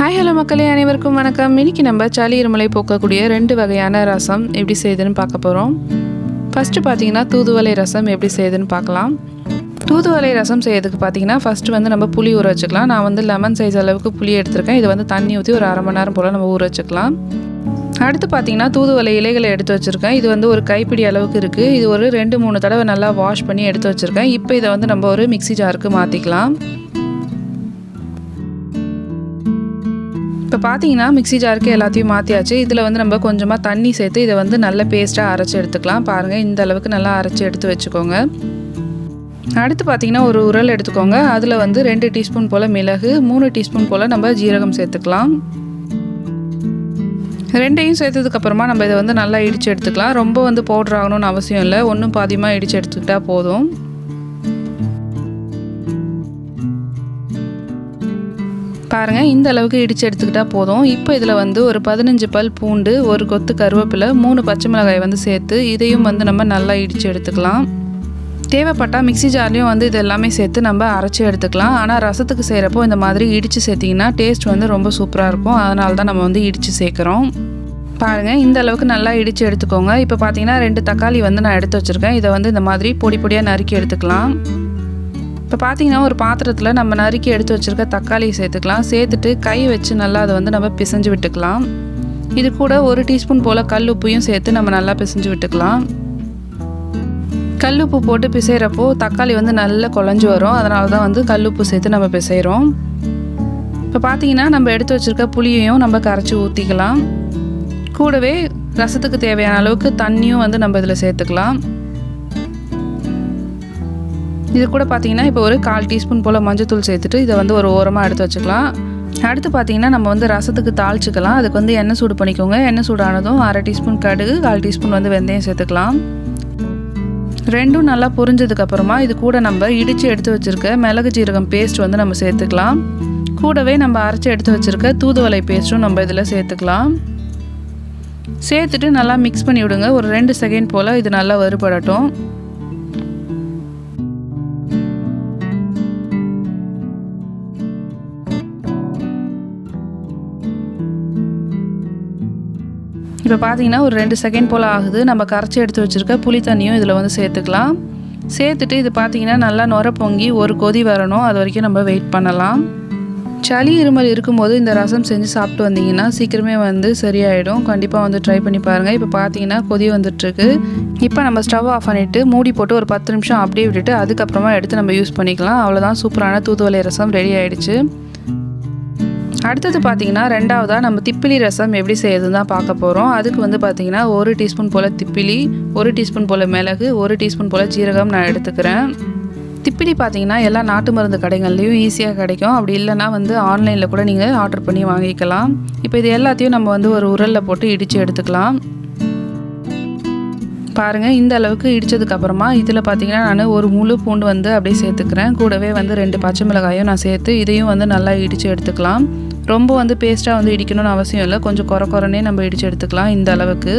Hi hello மக்களே அனைவருக்கும் வணக்கம். இன்னைக்கு நம்ம சளி இருமலை போக்கக்கூடிய ரெண்டு வகையான ரசம் எப்படி செய்யுதுன்னு பார்க்க போகிறோம் ஃபஸ்ட்டு பார்த்தீங்கன்னா தூதுவளை ரசம் எப்படி செய்யுதுன்னு பார்க்கலாம். தூதுவளை ரசம் செய்யறதுக்கு பார்த்தீங்கன்னா ஃபஸ்ட்டு வந்து நம்ம புளி ஊற வச்சுக்கலாம். நான் வந்து லெமன் சைஸ் அளவுக்கு புளி எடுத்திருக்கேன். இது வந்து தண்ணி ஊற்றி ஒரு அரை மணி நேரம் போல் நம்ம ஊற வச்சுக்கலாம். அடுத்து பார்த்தீங்கன்னா தூதுவளை இலைகளை எடுத்து வச்சுருக்கேன். இது வந்து ஒரு கைப்பிடி அளவுக்கு இருக்குது இது ஒரு ரெண்டு மூணு தடவை நல்லா வாஷ் பண்ணி எடுத்து வச்சுருக்கேன். இப்போ இதை வந்து நம்ம ஒரு மிக்ஸி ஜாருக்கு மாற்றிக்கலாம் இப்போ பார்த்தீங்கன்னா மிக்ஸி ஜாருக்கு எல்லாத்தையும் மாற்றியாச்சு இதில் வந்து நம்ம கொஞ்சமாக தண்ணி சேர்த்து இதை வந்து நல்ல பேஸ்ட்டாக அரைச்சி எடுத்துக்கலாம். பாருங்கள் இந்த அளவுக்கு நல்லா அரைச்சி எடுத்து வச்சுக்கோங்க. அடுத்து பார்த்தீங்கன்னா ஒரு உரல் எடுத்துக்கோங்க. அதில் வந்து ரெண்டு டீஸ்பூன் போல் மிளகு மூணு டீஸ்பூன் போல் நம்ம ஜீரகம் சேர்த்துக்கலாம். ரெண்டையும் சேர்த்ததுக்கப்புறமா நம்ம இதை வந்து நல்லா இடித்து எடுத்துக்கலாம். ரொம்ப வந்து பவுட்ரு ஆகணும்னு அவசியம் இல்லை. ஒன்றும் பாதியமாக இடித்து எடுத்துக்கிட்டால் போதும். பாருங்கள் இந்த அளவுக்கு இடித்து எடுத்துக்கிட்டால் போதும். இப்போ இதில் வந்து ஒரு பதினஞ்சு பல் பூண்டு ஒரு கொத்து கருவேப்பிலை மூணு பச்சை மிளகாய் வந்து சேர்த்து இதையும் வந்து நம்ம நல்லா இடித்து எடுத்துக்கலாம். தேவைப்பட்டால் மிக்ஸி ஜார்லேயும் வந்து இது எல்லாமே சேர்த்து நம்ம அரைச்சி எடுத்துக்கலாம். ஆனால் ரசத்துக்கு செய்கிறப்போ இந்த மாதிரி இடித்து சேர்த்திங்கன்னா டேஸ்ட் வந்து ரொம்ப சூப்பராக இருக்கும். அதனால தான் நம்ம வந்து இடித்து சேர்க்குறோம். பாருங்கள் இந்த அளவுக்கு நல்லா இடித்து எடுத்துக்கோங்க. இப்போ பார்த்தீங்கன்னா ரெண்டு தக்காளி வந்து நான் எடுத்து வச்சுருக்கேன். இதை வந்து இந்த மாதிரி பொடி பொடியாக நறுக்கி எடுத்துக்கலாம். இப்போ பார்த்தீங்கன்னா ஒரு பாத்திரத்தில் நம்ம நறுக்கி எடுத்து வச்சுருக்க தக்காளியை சேர்த்துக்கலாம். சேர்த்துட்டு கை வச்சு நல்லா அதை வந்து நம்ம பிசைஞ்சு விட்டுக்கலாம். இது கூட ஒரு டீஸ்பூன் போல் கல் உப்பையும் சேர்த்து நம்ம நல்லா பிசைஞ்சு விட்டுக்கலாம். கல் உப்பு போட்டு பிசைகிறப்போ தக்காளி வந்து நல்லா குழஞ்சி வரும். அதனால தான் வந்து கல் உப்பு சேர்த்து நம்ம பிசைகிறோம் இப்போ பார்த்தீங்கன்னா நம்ம எடுத்து வச்சுருக்க புளியையும் நம்ம கரைச்சி ஊற்றிக்கலாம் கூடவே ரசத்துக்கு தேவையான அளவுக்கு தண்ணியும் வந்து நம்ம இதில் சேர்த்துக்கலாம். இது கூட பார்த்தீங்கன்னா இப்போ ஒரு கால் டீஸ்பூன் போல் மஞ்சத்தூள் சேர்த்துட்டு இதை வந்து ஒரு ஓரமாக எடுத்து வச்சுக்கலாம். அடுத்து பார்த்தீங்கன்னா நம்ம வந்து ரசத்துக்கு தாளிச்சுக்கலாம். அதுக்கு வந்து எண்ணெய் சூடு பண்ணிக்கோங்க. எண்ணெய் சூடானதும் அரை டீஸ்பூன் கடுகு கால் டீஸ்பூன் வந்து வெந்தயம் சேர்த்துக்கலாம். ரெண்டும் நல்லா புரிஞ்சதுக்கப்புறமா இது கூட நம்ம இடித்து எடுத்து வச்சுருக்க மிளகு ஜீரகம் பேஸ்ட் வந்து நம்ம சேர்த்துக்கலாம். கூடவே நம்ம அரைச்சி எடுத்து வச்சுருக்க தூதுவளை பேஸ்ட்டும் நம்ம இதில் சேர்த்துக்கலாம். சேர்த்துட்டு நல்லா மிக்ஸ் பண்ணி விடுங்க. ஒரு ரெண்டு செகண்ட் போல் இது நல்லா வறுபடட்டும். இப்போ பார்த்தீங்கன்னா ஒரு ரெண்டு செகண்ட் போல் ஆகுது. நம்ம கரைச்சி எடுத்து வச்சுருக்க புளி தண்ணியும் இதில் வந்து சேர்த்துக்கலாம். சேர்த்துட்டு இது பார்த்தீங்கன்னா நல்லா நுர பொங்கி ஒரு கொதி வரணும். அது வரைக்கும் நம்ம வெயிட் பண்ணலாம். சளி இருமல் இருக்கும்போது இந்த ரசம் செஞ்சு சாப்பிட்டு வந்தீங்கன்னா சீக்கிரமே வந்து சரியாயிடும். கண்டிப்பாக வந்து ட்ரை பண்ணி பாருங்கள் இப்போ பார்த்தீங்கன்னா கொதி வந்துட்டுருக்கு. இப்போ நம்ம ஸ்டவ் ஆஃப் பண்ணிவிட்டு மூடி போட்டு ஒரு பத்து நிமிஷம் அப்படியே விட்டுட்டு அதுக்கப்புறமா எடுத்து நம்ம யூஸ் பண்ணிக்கலாம். அவ்வளோதான் சூப்பரான தூதுவளை ரசம் ரெடி ஆகிடுச்சு அடுத்தது பார்த்திங்கன்னா ரெண்டாவதாக நம்ம திப்பிலி ரசம் எப்படி செய்யறதுன்னு தான் பார்க்க போகிறோம் அதுக்கு வந்து பார்த்திங்கன்னா ஒரு டீஸ்பூன் போல் திப்பிலி ஒரு டீஸ்பூன் போல் மிளகு ஒரு டீஸ்பூன் போல் ஜீரகம் நான் எடுத்துக்கிறேன். திப்பிலி பார்த்தீங்கன்னா எல்லா நாட்டு மருந்து கடைகள்லையும் ஈஸியாக கிடைக்கும். அப்படி இல்லைன்னா வந்து ஆன்லைனில் கூட நீங்கள் ஆர்டர் பண்ணி வாங்கிக்கலாம். இப்போ இது எல்லாத்தையும் நம்ம வந்து ஒரு உரலில் போட்டு இடித்து எடுத்துக்கலாம். பாருங்கள் இந்த அளவுக்கு இடித்ததுக்கப்புறமா இதில் பார்த்தீங்கன்னா நான் ஒரு முழு பூண்டு வந்து அப்படியே சேர்த்துக்கிறேன். கூடவே வந்து ரெண்டு பச்சை மிளகாயும் நான் சேர்த்து இதையும் வந்து நல்லா இடித்து எடுத்துக்கலாம். ரொம்ப வந்து பேஸ்ட்டாக வந்து இடிக்கணும்னு அவசியம் இல்லை. கொஞ்சம் குறை குறனே நம்ம இடித்து எடுத்துக்கலாம் இந்த அளவுக்கு.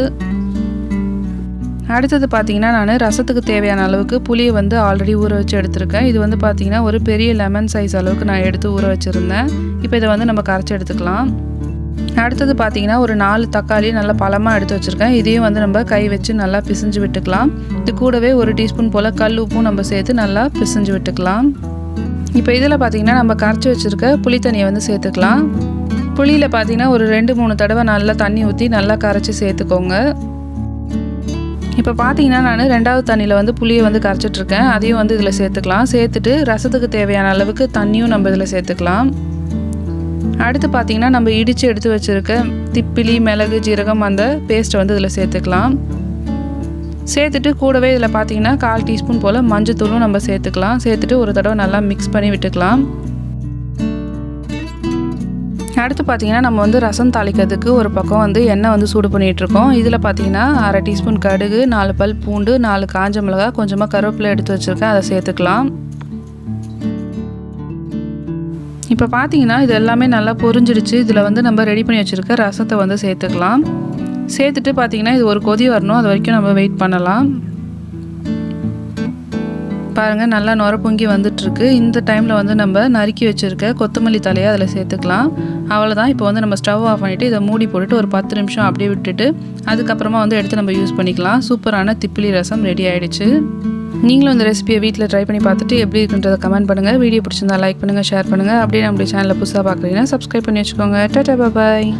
அடுத்தது பார்த்தீங்கன்னா நான் ரசத்துக்கு தேவையான அளவுக்கு புளியை வந்து ஆல்ரெடி ஊற வச்சு எடுத்திருக்கேன். இது வந்து பார்த்திங்கன்னா ஒரு பெரிய லெமன் சைஸ் அளவுக்கு நான் எடுத்து ஊற வச்சுருந்தேன். இப்போ இதை வந்து நம்ம கரைச்சி எடுத்துக்கலாம். அடுத்தது பார்த்தீங்கன்னா ஒரு நாலு தக்காளி நல்லா பழமாக எடுத்து வச்சுருக்கேன். இதையும் வந்து நம்ம கை வச்சு நல்லா பிசைஞ்சு விட்டுக்கலாம். இது கூடவே ஒரு டீஸ்பூன் போல் கல் உப்பும் நம்ம சேர்த்து நல்லா பிசைஞ்சு விட்டுக்கலாம். இப்போ இதில் பார்த்தீங்கன்னா நம்ம கரைச்சி வச்சுருக்க புளி தண்ணியை வந்து சேர்த்துக்கலாம். புளியில் பார்த்தீங்கன்னா ஒரு ரெண்டு மூணு தடவை நல்லா தண்ணி ஊற்றி நல்லா கரைச்சி சேர்த்துக்கோங்க. இப்போ பார்த்தீங்கன்னா நான் ரெண்டாவது தண்ணியில் வந்து புளியை வந்து கரைச்சிட்ருக்கேன் அதையும் வந்து இதில் சேர்த்துக்கலாம். சேர்த்துட்டு ரசத்துக்கு தேவையான அளவுக்கு தண்ணியும் நம்ம இதில் சேர்த்துக்கலாம். அடுத்து பார்த்தீங்கன்னா நம்ம இடித்து எடுத்து வச்சுருக்க திப்பிலி மிளகு ஜீரகம் அந்த பேஸ்ட்டை வந்து இதில் சேர்த்துக்கலாம். சேர்த்துட்டு கூடவே இதில் பார்த்தீங்கன்னா கால் டீஸ்பூன் போல் மஞ்சத்தூளும் நம்ம சேர்த்துக்கலாம். சேர்த்துட்டு ஒரு தடவை நல்லா மிக்ஸ் பண்ணி விட்டுக்கலாம். அடுத்து பார்த்தீங்கன்னா நம்ம வந்து ரசம் தாளிக்கிறதுக்கு ஒரு பக்கம் வந்து எண்ணெய் வந்து சூடு பண்ணிகிட்ருக்கோம். இதில் பார்த்தீங்கன்னா அரை டீஸ்பூன் கடுகு நாலு பல் பூண்டு நாலு காஞ்ச மிளகா கொஞ்சமாக கருவேப்பிலை எடுத்து வச்சுருக்கேன். அதை சேர்த்துக்கலாம். இப்போ பார்த்தீங்கன்னா இது எல்லாமே நல்லா பொரிஞ்சிடுச்சு. இதில் வந்து நம்ம ரெடி பண்ணி வச்சுருக்க ரசத்தை வந்து சேர்த்துக்கலாம். சேர்த்துட்டு பார்த்தீங்கன்னா இது ஒரு கொதி வரணும். அது வரைக்கும் நம்ம வெயிட் பண்ணலாம். பாருங்கள் நல்லா நுர பொங்கி வந்துட்டுருக்கு. இந்த டைமில் வந்து நம்ம நறுக்கி வச்சுருக்க கொத்தமல்லி தலையை அதில் சேர்த்துக்கலாம். அவ்வளோதான் இப்போ வந்து நம்ம ஸ்டவ் ஆஃப் பண்ணிவிட்டு இதை மூடி போட்டுட்டு ஒரு பத்து நிமிஷம் அப்படியே விட்டுட்டு அதுக்கப்புறமா வந்து எடுத்து நம்ம யூஸ் பண்ணிக்கலாம். சூப்பரான திப்பிலி ரசம் ரெடி ஆகிடுச்சு நீங்களும் இந்த ரெசிபியை வீட்டில் ட்ரை பண்ணி பார்த்துட்டு எப்படி இருக்குன்றதை கமெண்ட் பண்ணுங்கள் வீடியோ பிடிச்சிருந்தா லைக் பண்ணுங்கள் ஷேர் பண்ணுங்கள் அப்படியே நம்மளுடைய சேனலில் புதுசாக பார்க்குறீங்கன்னா சப்ஸ்கிரைப் பண்ணி வச்சுக்கோங்க. டாட்டா பாய்